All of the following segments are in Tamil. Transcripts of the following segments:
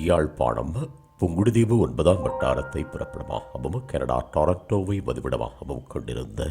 யாழ்ப்பாணம் புங்குடுதீவு ஒன்பதாம் வட்டாரத்தை புறப்படமாகவும் கனடா டொரண்டோவை வதிவிடமாகவும் கொண்டிருந்த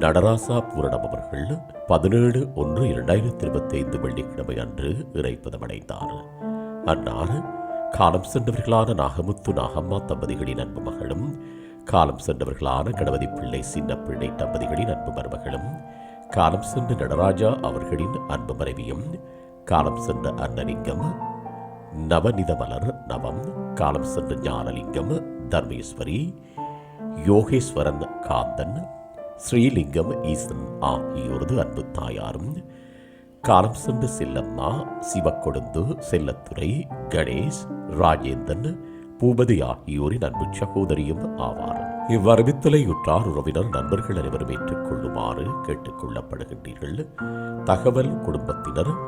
நடராசா பூரணம் அவர்கள் பதினேழு ஒன்று இரண்டாயிரத்தி இருபத்தி ஐந்து வெள்ளிக்கிழமை அன்று இறைப்பதமடைந்தார் அன்னார் காலம் சென்றவர்களான நாகமுத்து நாகம்மா தம்பதிகளின் அன்பு மகளும் காலம் சென்றவர்களான கணபதி பிள்ளை சின்ன பிள்ளை தம்பதிகளின் அன்பு மருமகளும் காலம் சென்ற நடராஜா அவர்களின் அன்பு மனைவியும் காலம் சென்ற அன்னலிங்கம் நவநிதமலர் நவம் காலம் சென்ற ஞானலிங்கம் தர்மேஸ்வரி யோகேஸ்வரன் காந்தன் ஸ்ரீலிங்கம் ஈசன் ஆகியோரது அன்பு தாயாரும் காலம் சென்று செல்லம்மா சிவக்கொழுந்து செல்லத்துறை கணேஷ் ராஜேந்தன் பூபதி ஆகியோரின் அன்பு சகோதரியும் ஆவார். இவ்வறிவித்தலை உற்றார் உறவினர் நண்பர்கள் அனைவரும் ஏற்றுக்கொள்ளுமாறு கேட்டுக்கொள்ளப்படுகின்றீர்கள். தகவல் குடும்பத்தினர்